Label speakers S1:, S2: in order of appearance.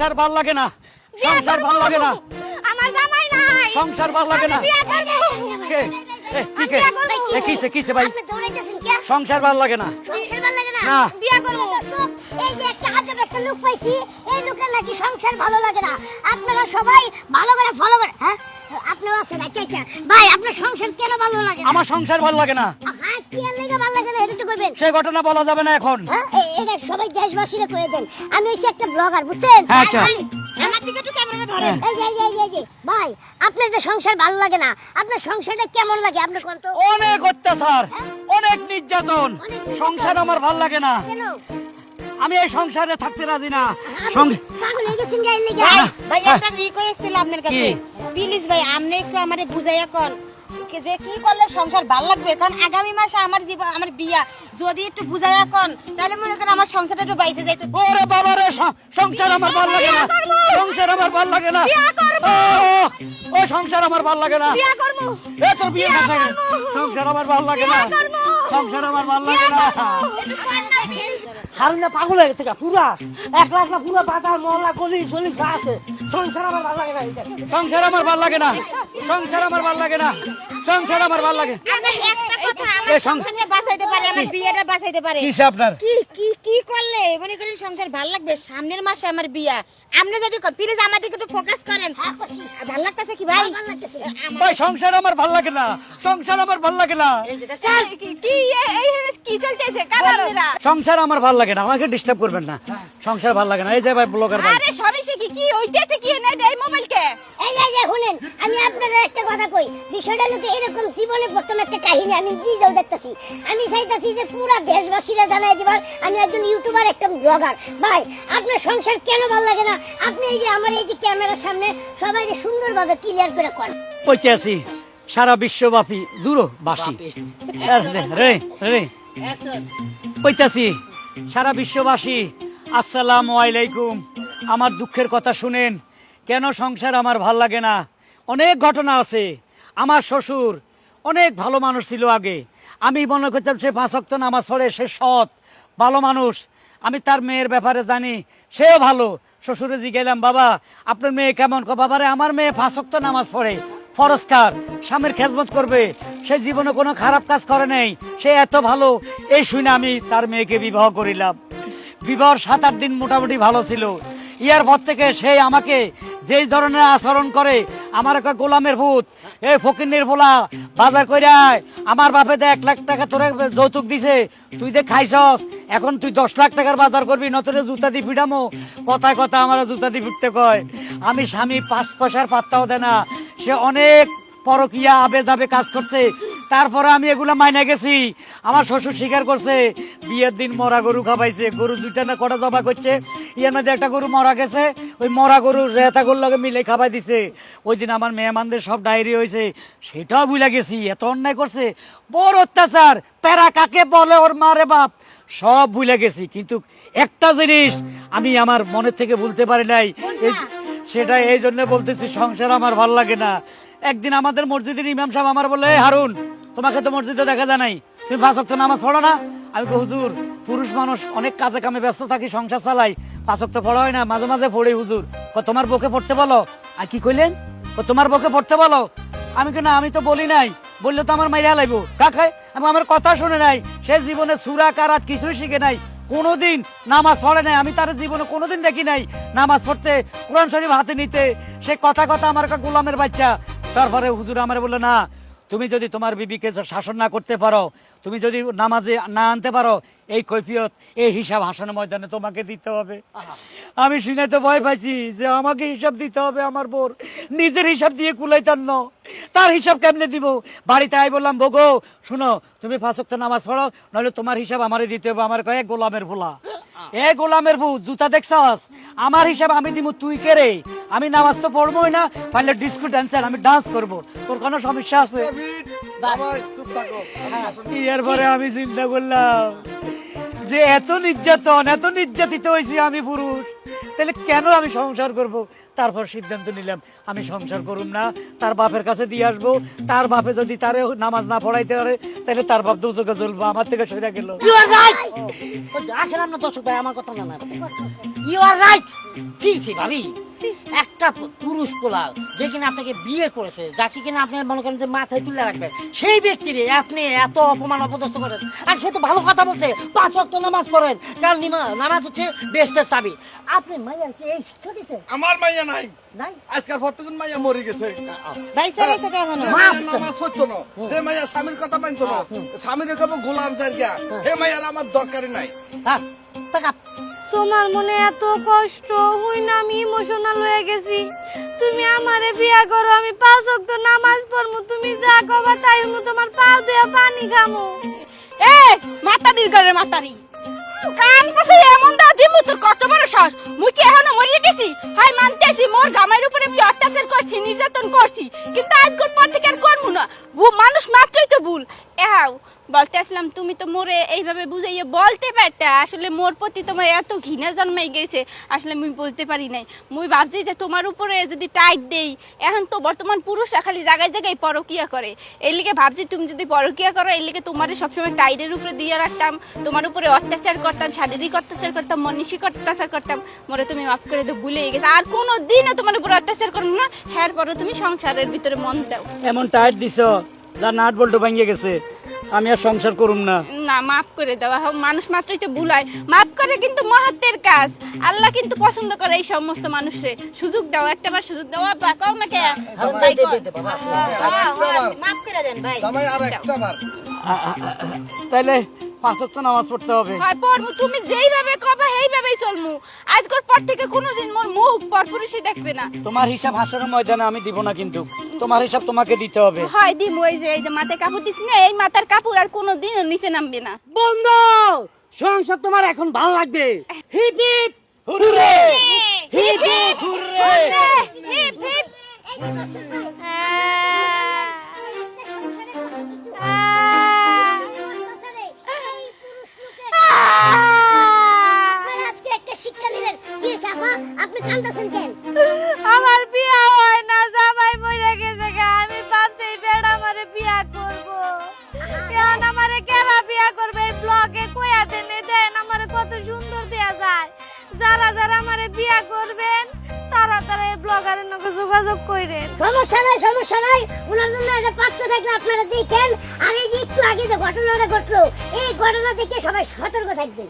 S1: সংসার ভালো লাগে না সংসার। ভালো লাগে না
S2: আমার জামাই নাই
S1: সংসার ভালো লাগে না। কে কি কে কিসে কিসে ভাই? সংসার ভালো লাগে না
S2: সংসার ভালো লাগে না?
S1: না।
S2: বিয়ে করব। এই যে একটা আজব একটা লোক পাইছি, এই লোকের নাকি সংসার ভালো লাগে না। আপনারা সবাই ভালো করে ফলো করে- হ্যাঁ? আপনিও আছেন, আচ্ছা, আচ্ছা। ভাই, আপনার সংসার কেন ভালো লাগে
S1: আমার সংসার ভালো লাগে না
S2: হ্যাঁ, কি এর লেগে ভালো লাগে না? এটা তো কইবেন।
S1: সে ঘটনা বলা যাবে না এখন
S2: হ্যাঁ? এটা সবাই দেশবাসীরা কয়ে দেন। আমি হচ্ছি একটা ব্লগার বুঝছেন
S1: হ্যাঁ, আচ্ছা।
S2: আমার দিকে একটু ক্যামেরাটা ধরেন। এই এই এই এই ভাই আপনার যে সংসার ভালো লাগে না আপনার সংসারটা কেমন লাগে আপনি কোন তো
S1: অনেক অত্যাচার অনেক নির্যাতন সংসার আমার ভালো লাগে না আমি এই সংসারে থাকতে রাজি না
S2: পাগল হয়ে গেছেন গায়ের
S3: ভাই
S1: হ্যাঁ,
S3: ভাই
S1: হ্যাঁ।
S3: একটা রিকোয়েস্ট ছিল আপনার কাছে? প্লিজ ভাই আপনি একটু আমারে বুঝাইয়া কোন যে কি করলে সংসার ভালো লাগবে? কারণ আগামী মাসে আমার জীবন আমার বিয়া। যদি একটু বুঝাইয়া কোন তাহলে মনে করেন আমার সংসারটা একটু বাইসে যাইতো।
S1: ওরে বাবা রে সংসার আমার ভালো লাগে না। সংসার আমার ভালো লাগে না। ও, সংসার আমার ভালো লাগে না।
S2: বিয়া করব!
S1: এ তোর বিয়ে হয়েছে সংসার আমার ভালো লাগে না। সংসার আমার ভালো লাগে না।
S4: হারুনা পাগল হয়ে গেছে পুরা। এক লাখ না পুরা বাজার মহল্লা গলি গলি যা আছে। সংসার আমার ভালো লাগে না।
S1: সংসার আমার ভালো লাগে না। সংসার আমার ভালো লাগে না। সংসার আমার ভালো লাগে।
S3: সংসার নিয়ে বাঁচাইতে পারে আমার বিয়েটা বাঁচাইতে পারে।
S1: কিসে আপনার?
S3: কি কি কি করলে? মনে করেন সংসার ভালো সামনের মাসে আমার বিয়া। আপনি যদি প্লিজ আমার একটু ফোকাস করেন। ভালো লাগতেছে কি ভাই?
S1: ভাই সংসার আমার ভালো লাগে না। সংসার আমার ভালো লাগে না।
S2: কি এ- এই হেরে কি চলতেছে? কার আপনারা?
S1: সংসার আমার ভালো লাগে না। আমাকে ডিস্টার্ব করবেন না। সংসার ভালো লাগে না। এই যে ভাই ব্লগার ভাই।
S2: আরে সমস্যা কি কি ওইটাতে কি এনে দেয় মোবাইল কে এই এই এই শুনেন আমি আপনাদের একটা কথা কই। বিষয়টা হলো এরকম জীবনে প্রথম একটা কাহিনী আমি নিজেও দেখতেছি আমি চাইতাছি যে পুরো দেশবাসীরা জানাই দিবার আমি একজন ইউটিউবার একটা ব্লগার ভাই আপনার সংসার কেন ভালো লাগে না? আপনি এই যে আমার এই যে ক্যামেরার সামনে সবাই সুন্দরভাবে ক্লিয়ার করে করেন।
S1: ঐতিহাসি সারা বিশ্বব্যাপী দূর বাসি রে রে। ঐতিহাসি সারা বিশ্ববাসী আসসালামু আলাইকুম। আমার দুঃখের কথা শুনেন কেন সংসার আমার ভালো লাগে না? অনেক ঘটনা আছে। আমার শ্বশুর অনেক ভালো মানুষ ছিল আগে। আমি মনে করতাম সে পাঁচ ওয়াক্ত নামাজ পড়ে, সে সৎ, ভালো মানুষ। আমি তার মেয়ের ব্যাপারে জানি, সেও ভালো। শ্বশুরে জিগেলাম বাবা, আপনার মেয়ে কেমন? বাবারে, আমার মেয়ে ওয়াক্ত নামাজ পড়ে ফরস্কার স্বামীর খেজমত করবে। সে জীবনে কোনো খারাপ কাজ করে নাই, সে এত ভালো। এই শুনে আমি তার মেয়েকে বিবাহ করিলাম। বিবাহর সাত আট দিন মোটামুটি ভালো ছিল। ইয়ার পর থেকে সে আমাকে যেই ধরনের আচরণ করে, আমার একটা গোলামের ভূত, এই ফকিনের ভোলা, বাজার কইরায়, আমার বাপে তো এক লাখ টাকা তোরে যৌতুক দিছে, তুই যে খাইছস, এখন তুই দশ লাখ টাকার বাজার করবি নতুন জুতা দিয়ে পিটামো কথায় কথা আমার জুতা দিয়ে পিটতে কয়, আমি স্বামী পাঁচ পয়সার পাত্তাও দেয় না, সে অনেক পরকিয়া আবে যাবে কাজ করছে তারপরে আমি এগুলা মাইনে গেছি। আমার শ্বশুর স্বীকার করছে বিয়ের দিন মরা গরু খাবাইছে গরু দুইটা না কটা জবা করছে ইয়ের মধ্যে একটা গরু মরা গেছে ওই মরা গরু রেতা গরুর লগে মিলে খাবাই দিছে। ওই দিন আমার মেহমানদের সব ডায়েরি হয়েছে সেটাও ভুলে গেছি এত অন্যায় করছে। বড় অত্যাচার প্যারা কাকে বলে ওর মারে বাপ? সব ভুলে গেছি কিন্তু একটা জিনিস আমি আমার মনের থেকে ভুলতে পারি নাই। সেটা এই জন্য বলতেছি সংসার আমার ভালো লাগে না। একদিন আমাদের মসজিদের ইমাম সাহেব আমার বলে হারুন তোমাকে তো মসজিদে দেখা যায় নাই। তুমি পাঁচ ওয়াক্ত নামাজ পড়ো না? আমি কই, হুজুর পুরুষ মানুষ অনেক কাজে কামে ব্যস্ত থাকি সংসার চালাই। পাঁচ ওয়াক্ত পড়া হয় না মাঝে মাঝে পড়ি হুজুর। তোমার বউকে পড়তে বলো? আর কি কইলেন? তোমার বউকে পড়তে বলো? আমি কি না আমি তো বলি নাই। বললে তো আমার মাইরা লাইব। কাকায় আমি আমার কথা শুনে নাই। সে জীবনে সুরা কারাত কিছুই শিখে নাই। কোনোদিন নামাজ পড়ে নাই। আমি তার জীবনে কোনোদিন দেখি নাই। নামাজ পড়তে কোরআন শরীফ হাতে নিতে। সে কথা কথা আমার গোলামের বাচ্চা। তারপরে হুজুর আমার বলল না তুমি যদি তোমার বিবিকে শাসন না করতে পারো, তুমি যদি নামাজে না আনতে পারো, এই কৈফিয়ত, এই হিসাব হাসানের ময়দানে তোমাকে দিতে হবে। আমি শুনে তো ভয় পাইছি যে আমাকে হিসাব দিতে হবে আমার বোর। নিজের হিসাব দিয়ে কুলাইতাম না তার হিসাব কেমনে দিব? বাড়িতে আই বললাম, বগো, শুনো, তুমি ফাঁসক্ত নামাজ পড়ো নইলে তোমার হিসাব আমারে দিতে হবে, আমার কয়েক গোলামের ভোলা। এ গোলামের বউ জুতা দেখছস? আমার হিসাব আমি দিব তুই কে রে? আমি নামাজ তো পড়বোই না পারলে ডিস্কো ড্যান্সার আমি ডান্স করব। তোর কোনো সমস্যা আছে? এরপরে আমি চিন্তা করলাম যে এত নির্যাতন এত নির্যাতিত হয়েছি আমি পুরুষ তাহলে কেন আমি সংসার করব? তারপর সিদ্ধান্ত নিলাম, আমি সংসার করুম না, তার বাপের কাছে দিয়ে আসব, তার বাপে যদি তারে নামাজ না পড়াইতে পারে, তাহলে তার বাপ দু চোখে চলবো আমার থেকে সরে গেল।
S4: আসেন আপনার দর্শক ভাই, আমার কথা না না ইউ আর রাইট জি জি ভাবি। একটা পুরুষ পোলা যে কিনা আপনাকে বিয়ে করেছে যাকে কিনা আপনি মনে করেন যে মাথায় তুলে রাখবেন সেই ব্যক্তিরে আপনি এত অপমান অপদস্থ করেন। আর সে তো ভালো কথা বলছে পাঁচ ওয়াক্ত নামাজ পড়েন কারণ নামাজ হচ্ছে বেস্টের চাবি। আপনি মাইয়ার কি এই শিক্ষা দিচ্ছেন
S5: আমার মাইয়া নাই।
S4: নাই?
S5: আজকাল প্রত্যেক মাইয়া মরে গেছে।
S3: বাইসা বাইসা তো
S5: এখনও। নামাজ পড়তো না যে মাইয়া স্বামীর কথা মানতো না স্বামীর কেবল গোলাম জায়গা হে মাইয়ার আমার দরকারই নাই।
S4: হ্যাঁ
S6: তোমার মনে এত কষ্ট? হই না, আমি ইমোশনাল হয়ে গেছি। তুমি আমারে বিয়া করো, আমি পাঁচ ওয়াক্ত নামাজ পড়মু। তুমি যা কবা তাই মু তোমার পাও দিয়া পানি খামু। এ মাতারির ঘরে মাতারি। কান পাশে এমন দা দিমু তোর কত বড় সাহস। মুই কি এখনও মরিয়ে গেছি? হাই, মানতে আসি, মোর জামাইয়ের উপরে আমি অত্যাচার করছি, নির্যাতন করছি। কিন্তু আজকের পর থেকে আর করব না? মানুষ মাত্রই তো ভুল। এহাও বলতে আসলাম, তুমি তো মোরে এইভাবে বুঝাইয়ে বলতে পারতে। আসলে মোর প্রতি তোমার এত ঘৃণা জন্মাই গেছে। আসলে আমি বুঝতে পারি নাই। মুই ভাবছি যে তোমার উপরে যদি টাইট দেই, এখন তো বর্তমান পুরুষরা খালি জায়গায় জায়গায় পরকিয়া করে। এই লিগে ভাবছি তুমি যদি পরকিয়া করো এই লিগে তোমারে সবসময় টাইটের উপরে দিয়ে রাখতাম। তোমার উপরে অত্যাচার করতাম, শারীরিক অত্যাচার করতাম, মানসিক অত্যাচার করতাম। মোরে তুমি মাফ করে তো ভুলে গেছে। আর কোনো দিনও তোমার উপরে অত্যাচার করব না। হ্যার পরে তুমি সংসারের ভিতরে মন দাও।
S1: এমন টাইট দিছ যা নাট বল্টু ভাঙিয়ে গেছে। আমি আর সংসার করুম না।
S6: না মাফ করে দেওয়া হোক মানুষ মাত্রই তো ভুলায়। মাফ করে কিন্তু মহাত্মের কাজ। আল্লাহ কিন্তু পছন্দ করে এই সমস্ত মানুষের। সুযোগ দাও একটা বার সুযোগ দাও। বা কও না কে?
S4: বাবা।
S3: মাফ করে দেন ভাই।
S5: জামাই
S1: পাঁচ ওয়াক্ত নামাজ পড়তে হবে।
S6: হয় পড়মু তুমি যেইভাবে কবা সেইভাবেই চলমু। আজকের পর থেকে কোনোদিন মোর মুখ পরপুরুষই দেখবে না।
S1: তোমার হিসাব হাসার ময়দানে আমি দিব না কিন্তু। তোমার হিসাব তোমাকে দিতে হবে।
S6: হয় দিম ওই যে এই যে মাথায় কাপড় দিছি না এই মাথার কাপড় আর কোনোদিন নিচে নামবে না।
S4: বন্ধু! সংসার তোমার এখন ভালো লাগবে। Hip hip!
S1: Hurray!
S4: Hip hip!
S1: Hurray!
S6: Hip hip!
S2: কি আপনি কান্দাছেন কেন?
S6: আমার বিয়া হয় না জামাই মরে গেছে গা আমি ভাবছি এই বেড়া আমারে বিয়া করব। এখন আমারে কেরা বিয়া করবে? এই ব্লগে কইয়া দেন দেন আমারে কত সুন্দর দেয়া যায়। যারা যারা আমারে বিয়া করবেন তারা তারা এই ব্লগারের নকে যোগাযোগ কইরেন
S2: সমস্যা নাই সমস্যা নাই। ওনার জন্য একটা পাত্র আপনারা দেখেন। আর এই যে একটু আগে যে ঘটনাটা ঘটলো এই ঘটনা দেখে সবাই সতর্ক থাকবেন।